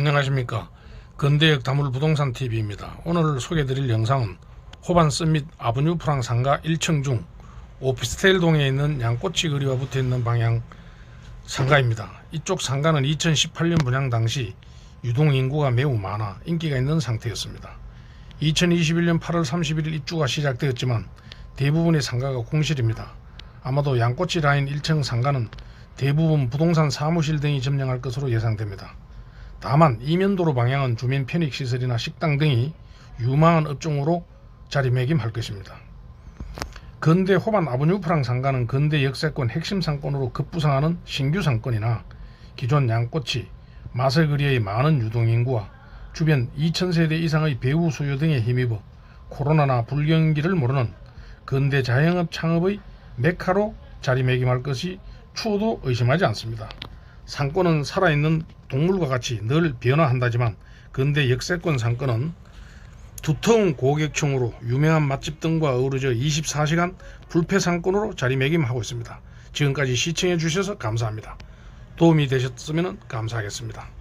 안녕하십니까 근대역 다물 부동산 TV입니다. 오늘 소개드릴 영상은 호반 서밋 아브뉴 프랑 상가 1층 중 오피스텔 동에 있는 양꼬치 거리와 붙어 있는 방향 상가입니다. 이쪽 상가는 2018년 분양 당시 유동 인구가 매우 많아 인기가 있는 상태였습니다. 2021년 8월 31일 입주가 시작되었지만 대부분의 상가가 공실입니다. 아마도 양꼬치 라인 1층 상가는 대부분 부동산 사무실 등이 점령할 것으로 예상됩니다. 다만 이면도로 방향은 주민 편익 시설이나 식당 등이 유망한 업종으로 자리매김할 것입니다. 근대 호반 아브뉴 프랑 상가는 근대 역세권 핵심 상권으로 급부상하는 신규 상권이나 기존 양꼬치, 마설거리의 많은 유동인구와 주변 2,000세대 이상의 배우 수요 등에 힘입어 코로나나 불경기를 모르는 근대 자영업 창업의 메카로 자리매김할 것이 추호도 의심하지 않습니다. 상권은 살아있는 동물과 같이 늘 변화한다지만 근대 역세권 상권은 두터운 고객층으로 유명한 맛집 등과 어우러져 24시간 불패 상권으로 자리매김하고 있습니다. 지금까지 시청해 주셔서 감사합니다. 도움이 되셨으면 감사하겠습니다.